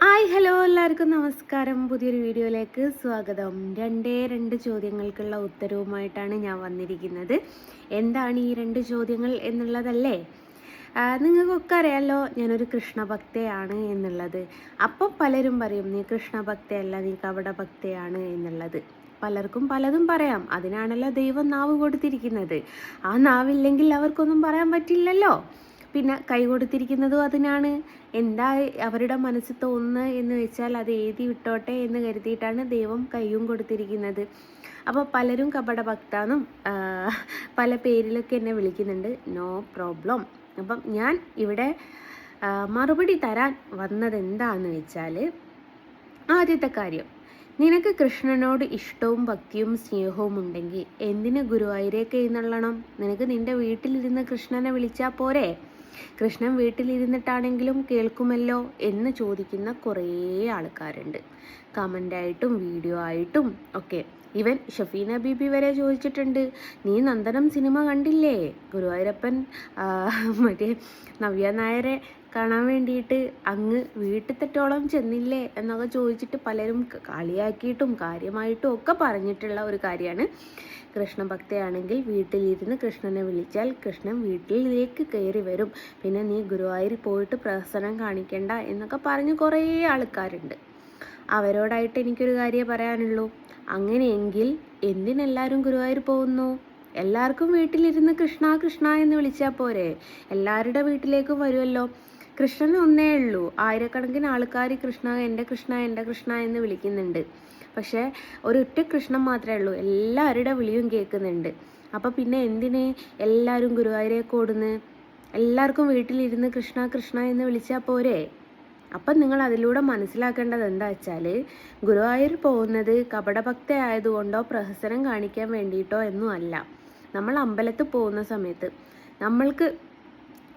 Hi hello എല്ലാവർക്കും നമസ്കാരം. പുതിയൊരു വീഡിയോയിലേക്ക് സ്വാഗതം. രണ്ടേ രണ്ട് ചോദ്യങ്ങൾക്കുള്ള ഉത്തരവുമായിട്ടാണ് ഞാൻ വന്നിരിക്കുന്നത്. എന്താണ് ഈ രണ്ട് ചോദ്യങ്ങൾ എന്നുള്ളതല്ലേ? നിങ്ങൾക്കൊക്കെ അറിയാമല്ലോ ഞാനൊരു കൃഷ്ണഭക്തയാണ് എന്നുള്ളത്. അപ്പം പലരും പറയും നീ കൃഷ്ണഭക്തയല്ല നീ കവട ഭക്തയാണ് എന്നുള്ളത്. പലർക്കും പലതും പറയാം. അതിനാണല്ലോ ദൈവം നാവ് കൊടുത്തിരിക്കുന്നത്. ആ നാവില്ലെങ്കിൽ അവർക്കൊന്നും പറയാൻ പറ്റില്ലല്ലോ. പിന്നെ കൈ കൊടുത്തിരിക്കുന്നതും അതിനാണ്. എന്താ അവരുടെ മനസ്സിൽ തോന്നുന്നത് എന്ന് വെച്ചാൽ അത് എഴുതി വിട്ടോട്ടെ എന്ന് കരുതിയിട്ടാണ് ദൈവം കൈയും കൊടുത്തിരിക്കുന്നത്. അപ്പോൾ പലരും കപടഭക്താന്നും ഭക്താന്നും പല പേരിലൊക്കെ എന്നെ വിളിക്കുന്നുണ്ട്. No problem. അപ്പം ഞാൻ ഇവിടെ മറുപടി തരാൻ വന്നത് എന്താണെന്ന് വെച്ചാൽ ആദ്യത്തെ കാര്യം. നിനക്ക് കൃഷ്ണനോട് ഇഷ്ടവും ഭക്തിയും സ്നേഹവും ഉണ്ടെങ്കിൽ എന്തിന് ഗുരുവായൂരേക്ക് എഴുന്നള്ളണം? നിനക്ക് നിന്റെ വീട്ടിലിരുന്ന് കൃഷ്ണനെ വിളിച്ചാൽ പോരെ? കൃഷ്ണൻ വീട്ടിലിരുന്നിട്ടാണെങ്കിലും കേൾക്കുമല്ലോ എന്ന് ചോദിക്കുന്ന കുറേ ആൾക്കാരുണ്ട്. കമന്റായിട്ടും വീഡിയോ ആയിട്ടും ഒക്കെ. ഇവൻ ഷഫീന ബീബി വരെ ചോദിച്ചിട്ടുണ്ട് നീ നന്ദനം സിനിമ കണ്ടില്ലേ? ഗുരുവായൂരപ്പൻ മറ്റേ നവ്യ നായരെ കാണാൻ വേണ്ടിയിട്ട് അങ്ങ് വീട്ടിത്തെറ്റോളം ചെന്നില്ലേ? എന്നൊക്കെ ചോദിച്ചിട്ട് പലരും കളിയാക്കിയിട്ടും കാര്യമായിട്ടും ഒക്കെ പറഞ്ഞിട്ടുള്ള ഒരു കാര്യമാണ്. കൃഷ്ണഭക്തയാണെങ്കിൽ വീട്ടിലിരുന്ന് കൃഷ്ണനെ വിളിച്ചാൽ കൃഷ്ണൻ വീട്ടിലേക്ക് കയറി വരും. പിന്നെ നീ ഗുരുവായൂർ പോയിട്ട് പ്രസനം കാണിക്കണ്ട എന്നൊക്കെ പറഞ്ഞ് കുറേ ആൾക്കാരുണ്ട്. അവരോടായിട്ട് എനിക്കൊരു കാര്യം പറയാനുള്ളൂ. അങ്ങനെയെങ്കിൽ എന്തിനെല്ലാവരും ഗുരുവായൂർ പോകുന്നു? എല്ലാവർക്കും വീട്ടിലിരുന്ന് കൃഷ്ണ കൃഷ്ണ എന്ന് വിളിച്ചാൽ പോരെ? എല്ലാവരുടെ വീട്ടിലേക്കും വരുമല്ലോ കൃഷ്ണൻ ഒന്നേ ഉള്ളൂ. ആയിരക്കണക്കിന് ആൾക്കാർ കൃഷ്ണ എന്റെ കൃഷ്ണ എന്റെ കൃഷ്ണ എന്ന് വിളിക്കുന്നുണ്ട്. പക്ഷേ ഒരൊറ്റ കൃഷ്ണൻ മാത്രമേ ഉള്ളൂ. എല്ലാവരുടെ വിളിയും കേൾക്കുന്നുണ്ട്. അപ്പോൾ പിന്നെ എന്തിന് എല്ലാവരും ഗുരുവായൂരേക്ക് ഓടുന്നു എല്ലാവർക്കും വീട്ടിലിരുന്ന് കൃഷ്ണ കൃഷ്ണ എന്ന് വിളിച്ചാൽ പോരെ? അപ്പം നിങ്ങൾ അതിലൂടെ മനസ്സിലാക്കേണ്ടത് എന്താ വെച്ചാൽ ഗുരുവായൂർ പോകുന്നത് കപടഭക്ത ആയതുകൊണ്ടോ പ്രഹസനം കാണിക്കാൻ വേണ്ടിയിട്ടോ എന്നും അല്ല നമ്മൾ അമ്പലത്തിൽ പോകുന്ന സമയത്ത് നമ്മൾക്ക്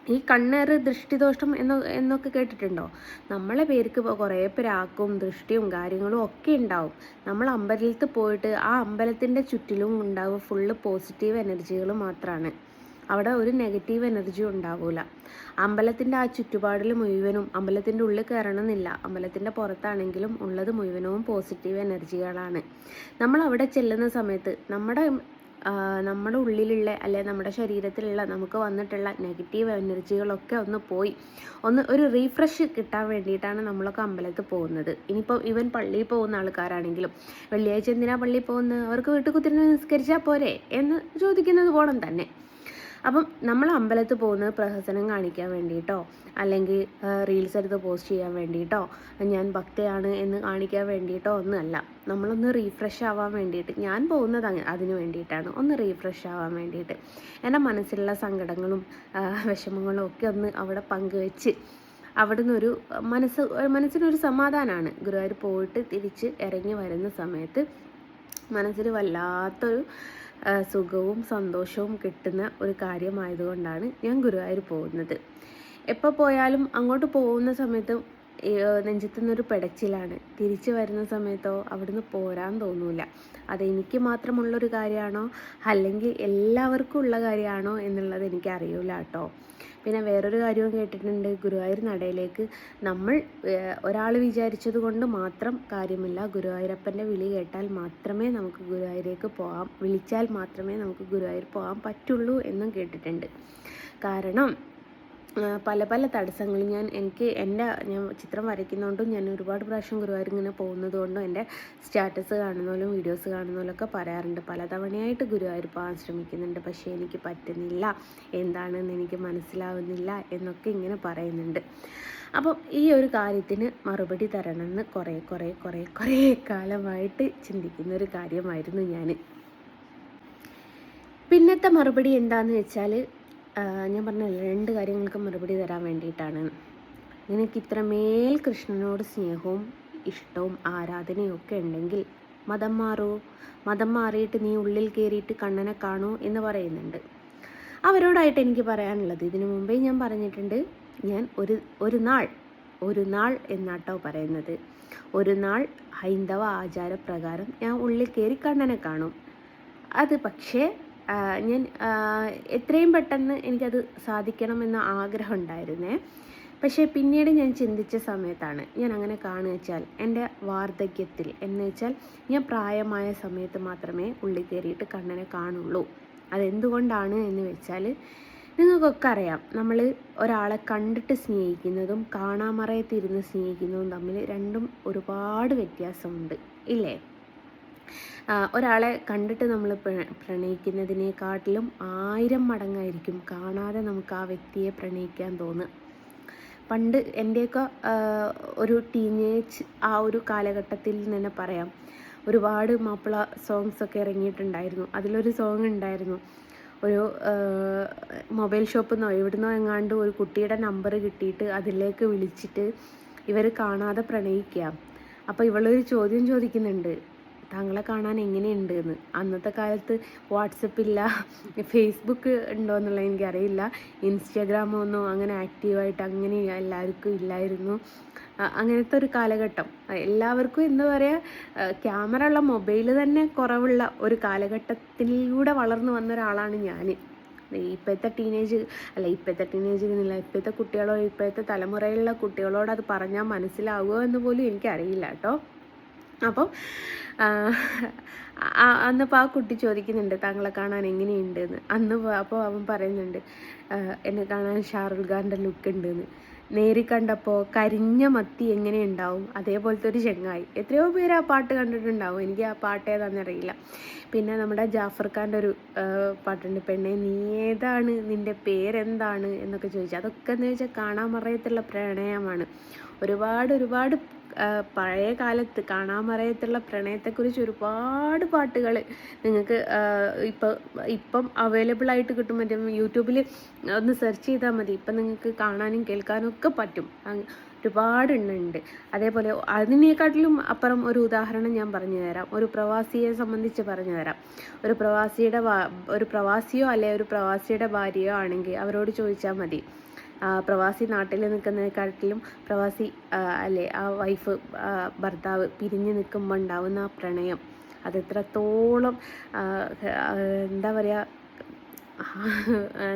ഈ കണ്ണേറ് ദൃഷ്ടിദോഷം എന്ന് എന്നൊക്കെ കേട്ടിട്ടുണ്ടോ? നമ്മളെ പേർക്ക് ഇപ്പോൾ കുറേ പേരാക്കും ദൃഷ്ടിയും കാര്യങ്ങളും ഒക്കെ ഉണ്ടാവും. നമ്മൾ അമ്പലത്തിൽ പോയിട്ട് ആ അമ്പലത്തിന്റെ ചുറ്റിലും ഉണ്ടാവുക ഫുള്ള് പോസിറ്റീവ് എനർജികൾ മാത്രമാണ് അവിടെ ഒരു നെഗറ്റീവ് എനർജി ഉണ്ടാവില്ല അമ്പലത്തിന്റെ ആ ചുറ്റുപാടിൽ മുഴുവനും അമ്പലത്തിന്റെ ഉള്ളിൽ കയറണമെന്നില്ല. അമ്പലത്തിന്റെ പുറത്താണെങ്കിലും ഉള്ളത് മുഴുവനും പോസിറ്റീവ് എനർജികളാണ് നമ്മൾ അവിടെ ചെല്ലുന്ന സമയത്ത് നമ്മുടെ നമ്മുടെ ഉള്ളിലുള്ള അല്ലെ നമ്മുടെ ശരീരത്തിലുള്ള നമുക്ക് വന്നിട്ടുള്ള നെഗറ്റീവ് എനർജികളൊക്കെ ഒന്ന് പോയി. ഒന്ന് ഒരു റീഫ്രഷ് കിട്ടാൻ വേണ്ടിയിട്ടാണ് നമ്മളൊക്കെ അമ്പലത്തിൽ പോകുന്നത്. ഇനിയിപ്പോൾ ഇവൻ പള്ളിയിൽ പോകുന്ന ആൾക്കാരാണെങ്കിലും വെള്ളിയാഴ്ച എന്തിനാ പള്ളിയിൽ പോകുന്നത്? അവർക്ക് വീട്ടിൽ കുത്തിരി നിസ്കരിച്ചാൽ പോരെ എന്ന് ചോദിക്കുന്നത് പോണം തന്നെ. അപ്പം നമ്മൾ അമ്പലത്തിൽ പോകുന്നത് പ്രഹസനം കാണിക്കാൻ വേണ്ടിയിട്ടോ അല്ലെങ്കിൽ റീൽസ് എടുത്ത് പോസ്റ്റ് ചെയ്യാൻ വേണ്ടിയിട്ടോ ഞാൻ ഭക്തയാണ് എന്ന് കാണിക്കാൻ വേണ്ടിയിട്ടോ ഒന്നുമല്ല നമ്മളൊന്ന് റീഫ്രഷ് ആവാൻ വേണ്ടിയിട്ട് ഞാൻ പോകുന്നത് അതിന് വേണ്ടിയിട്ടാണ്. ഒന്ന് റീഫ്രഷ് ആവാൻ വേണ്ടിയിട്ട്. എന്റെ മനസ്സിലുള്ള സങ്കടങ്ങളും വിഷമങ്ങളും ഒക്കെ ഒന്ന് അവിടെ പങ്കുവെച്ച് അവിടെ നിന്നൊരു മനസ്സ് മനസ്സിനൊരു സമാധാനമാണ് ഗുരുവായൂർ പോയിട്ട് തിരിച്ച് ഇറങ്ങി വരുന്ന സമയത്ത് മനസ്സിൽ വല്ലാത്തൊരു സുഖവും സന്തോഷവും കിട്ടുന്ന ഒരു കാര്യമായതുകൊണ്ടാണ് ഞാൻ ഗുരുവായൂർ പോകുന്നത്. എപ്പോൾ പോയാലും അങ്ങോട്ട് പോകുന്ന സമയത്ത് നെഞ്ചത്തുനിന്നൊരു പിടച്ചിലാണ്. തിരിച്ചു വരുന്ന സമയത്തോ അവിടുന്ന് പോരാൻ തോന്നൂല. അത് എനിക്ക് മാത്രമുള്ളൊരു കാര്യമാണോ? അല്ലെങ്കിൽ എല്ലാവർക്കും ഉള്ള കാര്യമാണോ എന്നുള്ളത് എനിക്ക് അറിയില്ല കേട്ടോ. പിന്നെ വേറൊരു കാര്യവും കേട്ടിട്ടുണ്ട്. ഗുരുവായൂർ നടയിലേക്ക് നമ്മൾ ഒരാൾ വിചാരിച്ചത് കൊണ്ട് മാത്രം കാര്യമില്ല. ഗുരുവായൂരപ്പന്റെ വിളി കേട്ടാൽ മാത്രമേ നമുക്ക് ഗുരുവായൂരേക്ക് പോകാം വിളിച്ചാൽ മാത്രമേ നമുക്ക് ഗുരുവായൂർ പോകാൻ പറ്റുള്ളൂ എന്നും കേട്ടിട്ടുണ്ട്. കാരണം പല പല തടസ്സങ്ങൾ ഞാൻ എനിക്ക് എന്റെ ഞാൻ ചിത്രം വരയ്ക്കുന്നതുകൊണ്ടും ഞാൻ ഒരുപാട് പ്രാവശ്യം ഗുരുവായൂർ ഇങ്ങനെ പോകുന്നത് കൊണ്ടും എന്റെ സ്റ്റാറ്റസ് കാണുന്നതിലും വീഡിയോസ് കാണുന്നതിലൊക്കെ പറയാറുണ്ട്. പലതവണയായിട്ട് ഗുരുവായൂർ പോകാൻ ശ്രമിക്കുന്നുണ്ട്. പക്ഷേ എനിക്ക് പറ്റുന്നില്ല. എന്താണെന്ന് എനിക്ക് മനസ്സിലാവുന്നില്ല എന്നൊക്കെ ഇങ്ങനെ പറയുന്നുണ്ട്. അപ്പം ഈ ഒരു കാര്യത്തിന് മറുപടി തരണമെന്ന് കുറേ കുറേ കുറേ കുറേ കാലമായിട്ട് ചിന്തിക്കുന്ന ഒരു കാര്യമായിരുന്നു ഞാൻ. പിന്നത്തെ മറുപടി എന്താണെന്ന് വെച്ചാൽ ഞാൻ പറഞ്ഞ രണ്ട് കാര്യങ്ങൾക്ക് മറുപടി തരാൻ വേണ്ടിയിട്ടാണ്. നിനക്ക് ഇത്രമേൽ കൃഷ്ണനോട് സ്നേഹവും ഇഷ്ടവും ആരാധനയും ഒക്കെ ഉണ്ടെങ്കിൽ മതം മാറൂ. മതം മാറിയിട്ട് നീ ഉള്ളിൽ കയറിയിട്ട് കണ്ണനെ കാണൂ എന്ന് പറയുന്നുണ്ട്. അവരോടായിട്ട് എനിക്ക് പറയാനുള്ളത് ഇതിനു മുമ്പേ ഞാൻ പറഞ്ഞിട്ടുണ്ട് ഞാൻ ഒരു ഒരു നാൾ ഒരു നാൾ എന്നാട്ടോ പറയുന്നത്. ഒരു നാൾ ഹൈന്ദവ ആചാരപ്രകാരം ഞാൻ ഉള്ളിൽ കയറി കണ്ണനെ കാണും. അത് പക്ഷേ ഞാൻ എത്രയും പെട്ടെന്ന് എനിക്കത് സാധിക്കണമെന്ന ആഗ്രഹം ഉണ്ടായിരുന്നേ പക്ഷേ പിന്നീട് ഞാൻ ചിന്തിച്ച സമയത്താണ്. ഞാൻ അങ്ങനെ കാണുക വെച്ചാൽ എന്റെ വാർദ്ധക്യത്തിൽ എന്ന് വെച്ചാൽ ഞാൻ പ്രായമായ സമയത്ത് മാത്രമേ ഉള്ളിൽ കയറിയിട്ട് കണ്ണനെ കാണുള്ളൂ. അതെന്തുകൊണ്ടാണ് എന്ന് വെച്ചാൽ നിങ്ങൾക്കൊക്കെ അറിയാം. നമ്മൾ ഒരാളെ കണ്ടിട്ട് സ്നേഹിക്കുന്നതും കാണാമറയത്തിരുന്ന് സ്നേഹിക്കുന്നതും തമ്മിൽ രണ്ടും ഒരുപാട് വ്യത്യാസമുണ്ട്. ഇല്ലേ? ഒരാളെ കണ്ടിട്ട് നമ്മൾ പ്രണയിക്കുന്നതിനെക്കാട്ടിലും ആയിരം മടങ്ങായിരിക്കും കാണാതെ നമുക്ക് ആ വ്യക്തിയെ പ്രണയിക്കാൻ തോന്നുക പണ്ട് എന്റെയൊക്കെ ഒരു ടീനേജ് ആ ഒരു കാലഘട്ടത്തിൽ തന്നെ പറയാം. ഒരുപാട് മാപ്പിള സോങ്സ് ഒക്കെ ഇറങ്ങിയിട്ടുണ്ടായിരുന്നു. അതിലൊരു സോങ് ഉണ്ടായിരുന്നു. ഒരു മൊബൈൽ ഷോപ്പിൽ നിന്നോ എവിടുന്നോ എങ്ങാണ്ട് ഒരു കുട്ടിയുടെ നമ്പർ കിട്ടിയിട്ട് അതിലേക്ക് വിളിച്ചിട്ട് ഇവർ കാണാതെ പ്രണയിക്കാം. അപ്പോൾ ഇവളൊരു ചോദ്യം ചോദിക്കുന്നുണ്ട്. താങ്കളെ കാണാൻ എങ്ങനെയുണ്ട് എന്ന് അന്നത്തെ കാലത്ത് വാട്സപ്പ് ഇല്ല ഫേസ്ബുക്ക് ഉണ്ടോ എന്നുള്ളത് എനിക്കറിയില്ല. ഇൻസ്റ്റാഗ്രാമോ ഒന്നും അങ്ങനെ ആക്റ്റീവായിട്ട് അങ്ങനെ എല്ലാവർക്കും ഇല്ലായിരുന്നു. അങ്ങനത്തെ ഒരു കാലഘട്ടം. എല്ലാവർക്കും എന്താ പറയുക ക്യാമറ ഉള്ള മൊബൈൽ തന്നെ കുറവുള്ള ഒരു കാലഘട്ടത്തിലൂടെ വളർന്നു വന്ന ഒരാളാണ് ഞാൻ ഇപ്പോഴത്തെ ടീനേജ് അല്ല ഇപ്പോഴത്തെ ടീനേജ് എന്നില്ല ഇപ്പോഴത്തെ കുട്ടികളോ ഇപ്പോഴത്തെ തലമുറയിലുള്ള കുട്ടികളോട് അത് പറഞ്ഞാൽ മനസ്സിലാവുമോ എന്ന് പോലും എനിക്കറിയില്ല കേട്ടോ. അപ്പം അന്നിപ്പോൾ ആ കുട്ടി ചോദിക്കുന്നുണ്ട് താങ്കളെ കാണാൻ എങ്ങനെയുണ്ട് എന്ന് അന്ന് അപ്പോൾ അവൻ പറയുന്നുണ്ട് എന്നെ കാണാൻ ഷാറുഖ് ഖാന്റെ ലുക്ക് ഉണ്ട് എന്ന് നേരി കണ്ടപ്പോൾ കരിഞ്ഞ മത്തി എങ്ങനെ ഉണ്ടാവും അതേപോലത്തെ ഒരു ചെങ്ങായി. എത്രയോ പേര് ആ പാട്ട് കണ്ടിട്ടുണ്ടാവും. എനിക്ക് ആ പാട്ട് ഏതാണെന്ന് അറിയില്ല. പിന്നെ നമ്മുടെ ജാഫർ ഖാന്റെ ഒരു പാട്ടുണ്ട് പെണ്ണെ നീ ഏതാണ്? നിന്റെ പേരെന്താണ്? എന്നൊക്കെ ചോദിച്ചു. അതൊക്കെ എന്ന് വെച്ചാൽ കാണാൻ മറയത്തുള്ള പ്രണയമാണ്. ഒരുപാട് ഒരുപാട് പഴയ കാലത്ത് കാണാമറയത്തുള്ള പ്രണയത്തെക്കുറിച്ച് ഒരുപാട് പാട്ടുകൾ നിങ്ങൾക്ക് ഇപ്പോൾ ഇപ്പം അവൈലബിൾ ആയിട്ട് കിട്ടും. മറ്റേ യൂട്യൂബിൽ ഒന്ന് സെർച്ച് ചെയ്താൽ മതി. ഇപ്പം നിങ്ങൾക്ക് കാണാനും കേൾക്കാനും ഒക്കെ പറ്റും. ഒരുപാട് എണ്ണുണ്ട് അതേപോലെ അതിനേക്കാട്ടിലും അപ്പുറം ഒരു ഉദാഹരണം ഞാൻ പറഞ്ഞു തരാം. ഒരു പ്രവാസിയെ സംബന്ധിച്ച് പറഞ്ഞു തരാം. ഒരു പ്രവാസിയുടെ ഒരു പ്രവാസിയോ അല്ലെ ഒരു പ്രവാസിയുടെ ഭാര്യയോ ആണെങ്കിൽ അവരോട് ചോദിച്ചാൽ മതി. പ്രവാസി നാട്ടിൽ നിൽക്കുന്നതിനെക്കാട്ടിലും പ്രവാസി അല്ലെ ആ വൈഫ് ഭർത്താവ് പിരിഞ്ഞു നിൽക്കുമ്പോൾ ഉണ്ടാവുന്ന ആ പ്രണയം. അത് എത്രത്തോളം ആ, ആ, എന്താ പറയുക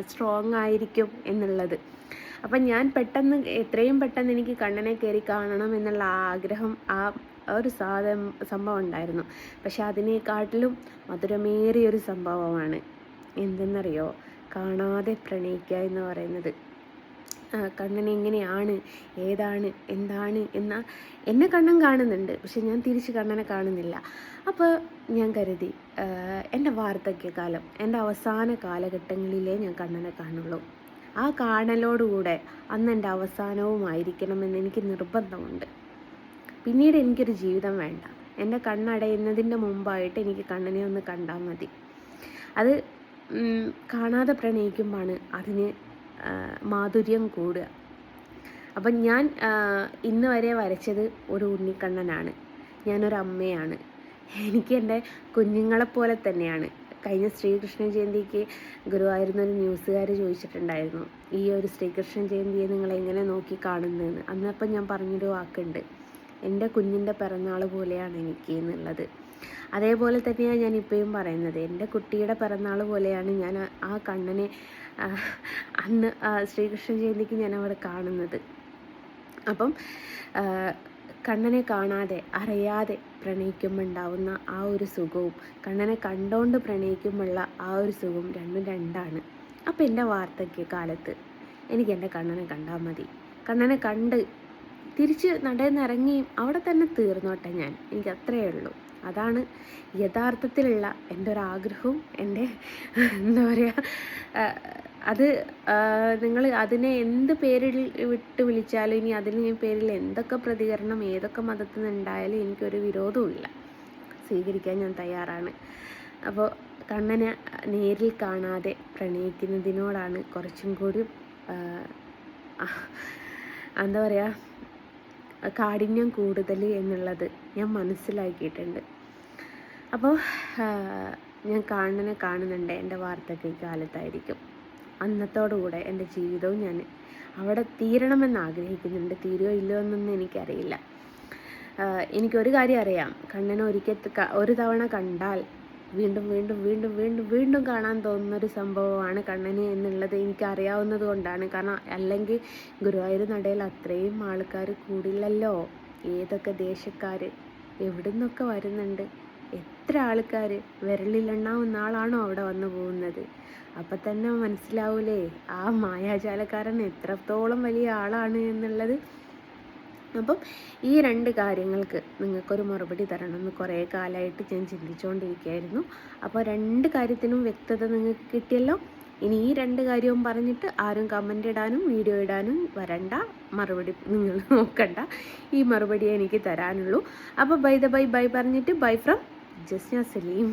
സ്ട്രോങ് ആയിരിക്കും എന്നുള്ളത്. അപ്പം ഞാൻ പെട്ടെന്ന് എത്രയും പെട്ടെന്ന് എനിക്ക് കണ്ണനെ കയറി കാണണം എന്നുള്ള ആഗ്രഹം ആ ഒരു സാധ സംഭവം ഉണ്ടായിരുന്നു. പക്ഷെ അതിനേക്കാട്ടിലും മധുരമേറിയൊരു സംഭവമാണ്. എന്തെന്നറിയോ? കാണാതെ പ്രണയിക്കുക എന്ന് പറയുന്നത്. കണ്ണൻ എങ്ങനെയാണ്? ഏതാണ്? എന്താണ്? എന്ന എന്നെ കണ്ണൻ കാണുന്നുണ്ട്. പക്ഷെ ഞാൻ തിരിച്ച് കണ്ണനെ കാണുന്നില്ല. അപ്പോൾ ഞാൻ കരുതി എന്റെ വാർദ്ധക്യകാലം എന്റെ അവസാന കാലഘട്ടങ്ങളിലേ ഞാൻ കണ്ണനെ കാണുള്ളൂ. ആ കാണലോടുകൂടെ അന്ന് എന്റെ അവസാനവുമായിരിക്കണമെന്ന് എനിക്ക് നിർബന്ധമുണ്ട്. പിന്നീട് എനിക്കൊരു ജീവിതം വേണ്ട. എന്റെ കണ്ണടയുന്നതിന്റെ മുമ്പായിട്ട് എനിക്ക് കണ്ണനെ ഒന്ന് കണ്ടാൽ മതി. അത് കാണാതെ പ്രണയിക്കുമ്പോഴാണ് അതിന് മാധുര്യം കൂടുക. അപ്പം ഞാൻ ഇന്ന് വരെ വരച്ചത് ഒരു ഉണ്ണിക്കണ്ണനാണ്. ഞാനൊരു അമ്മയാണ്. എനിക്ക് എന്റെ കുഞ്ഞുങ്ങളെപ്പോലെ തന്നെയാണ്. കഴിഞ്ഞ ശ്രീകൃഷ്ണ ജയന്തിക്ക് ഗുരുവായൂരുന്ന ഒരു ന്യൂസുകാർ ചോദിച്ചിട്ടുണ്ടായിരുന്നു ഈ ഒരു ശ്രീകൃഷ്ണ ജയന്തിയെ നിങ്ങൾ എങ്ങനെ നോക്കി കാണുന്നതെന്ന്? അന്നപ്പം ഞാൻ പറഞ്ഞൊരു വാക്കുണ്ട് എന്റെ കുഞ്ഞിന്റെ പിറന്നാൾ പോലെയാണ് എനിക്ക് എന്നുള്ളത്. അതേപോലെ തന്നെയാണ് ഞാൻ ഇപ്പോഴും പറയുന്നത് എന്റെ കുട്ടിയുടെ പിറന്നാൾ പോലെയാണ് ഞാൻ ആ- കണ്ണനെ അന്ന് ശ്രീകൃഷ്ണ ജയന്തിക്ക് ഞാൻ അവിടെ കാണുന്നത്. അപ്പം കണ്ണനെ കാണാതെ അറിയാതെ പ്രണയിക്കുമ്പോൾ ഉണ്ടാവുന്ന ആ ഒരു സുഖവും കണ്ണനെ കണ്ടോണ്ട് പ്രണയിക്കുമ്പോഴുള്ള ആ ഒരു സുഖവും രണ്ടും രണ്ടാണ്. അപ്പം എന്റെ വാർദ്ധക്യ കാലത്ത് എനിക്ക് എന്റെ കണ്ണനെ കണ്ടാൽ മതി. കണ്ണനെ കണ്ട് തിരിച്ച് നടന്നിറങ്ങിയും അവിടെ തന്നെ തീർന്നോട്ടെ ഞാൻ. എനിക്ക് അത്രയേ ഉള്ളൂ. അതാണ് യഥാർത്ഥത്തിലുള്ള എന്റെ ഒരു ആഗ്രഹവും എന്റെ എന്താ പറയുക അത് നിങ്ങൾ അതിനെ എന്ത് പേരിൽ വിട്ട് വിളിച്ചാലും ഇനി അതിന് പേരിൽ എന്തൊക്കെ പ്രതികരണം ഏതൊക്കെ മതത്തിൽ നിന്ന് ഉണ്ടായാലും എനിക്കൊരു വിരോധവുമില്ല. സ്വീകരിക്കാൻ ഞാൻ തയ്യാറാണ്. അപ്പോൾ കണ്ണനെ നേരിൽ കാണാതെ പ്രണയിക്കുന്നതിനോടാണ് കുറച്ചും കൂടി എന്താ പറയുക കാഠിന്യം കൂടുതൽ എന്നുള്ളത് ഞാൻ മനസ്സിലാക്കിയിട്ടുണ്ട്. അപ്പോൾ ഞാൻ കാണുന്നതിനെ കാണുന്നുണ്ട് എന്റെ വാർദ്ധക്യ കാലത്തായിരിക്കും. അന്നത്തോടുകൂടെ എന്റെ ജീവിതവും ഞാൻ അവിടെ തീരണമെന്ന് ആഗ്രഹിക്കുന്നുണ്ട്. തീരുമോ ഇല്ലോ എന്നൊന്നും എനിക്കറിയില്ല. എനിക്കൊരു കാര്യം അറിയാം. കണ്ണനെ ഒരിക്കൽ ഒരു തവണ കണ്ടാൽ വീണ്ടും വീണ്ടും വീണ്ടും വീണ്ടും വീണ്ടും കാണാൻ തോന്നുന്നൊരു സംഭവമാണ് കണ്ണന് എന്നുള്ളത് എനിക്കറിയാവുന്നത് കൊണ്ടാണ്. കാരണം അല്ലെങ്കിൽ ഗുരുവായൂർ നടയിൽ അത്രയും ആൾക്കാർ കൂടില്ലല്ലോ. ഏതൊക്കെ ദേശക്കാർ എവിടെ നിന്നൊക്കെ വരുന്നുണ്ട്? എത്ര ആൾക്കാർ വിരലിലെണ്ണാവുന്ന ആളാണോ അവിടെ വന്നു പോകുന്നത്? അപ്പം തന്നെ മനസ്സിലാവൂലേ? ആ മായാജാലക്കാരൻ എത്രത്തോളം വലിയ ആളാണ് എന്നുള്ളത് അപ്പം ഈ രണ്ട് കാര്യങ്ങൾക്ക് നിങ്ങൾക്കൊരു മറുപടി തരണം എന്ന് കുറേ കാലമായിട്ട് ഞാൻ ചിന്തിച്ചുകൊണ്ടിരിക്കുകയായിരുന്നു. അപ്പോൾ രണ്ട് കാര്യത്തിനും വ്യക്തത നിങ്ങൾക്ക് കിട്ടിയല്ലോ? ഇനി ഈ രണ്ട് കാര്യവും പറഞ്ഞിട്ട് ആരും കമന്റ് ഇടാനും വീഡിയോ ഇടാനും വരണ്ട. മറുപടി നിങ്ങൾ നോക്കണ്ട. ഈ മറുപടി എനിക്ക് തരാനുള്ളൂ. അപ്പോൾ ബൈ ദ ബൈ ബൈ പറഞ്ഞിട്ട് ബൈ ഫ്രം ജസ്ന സലീം.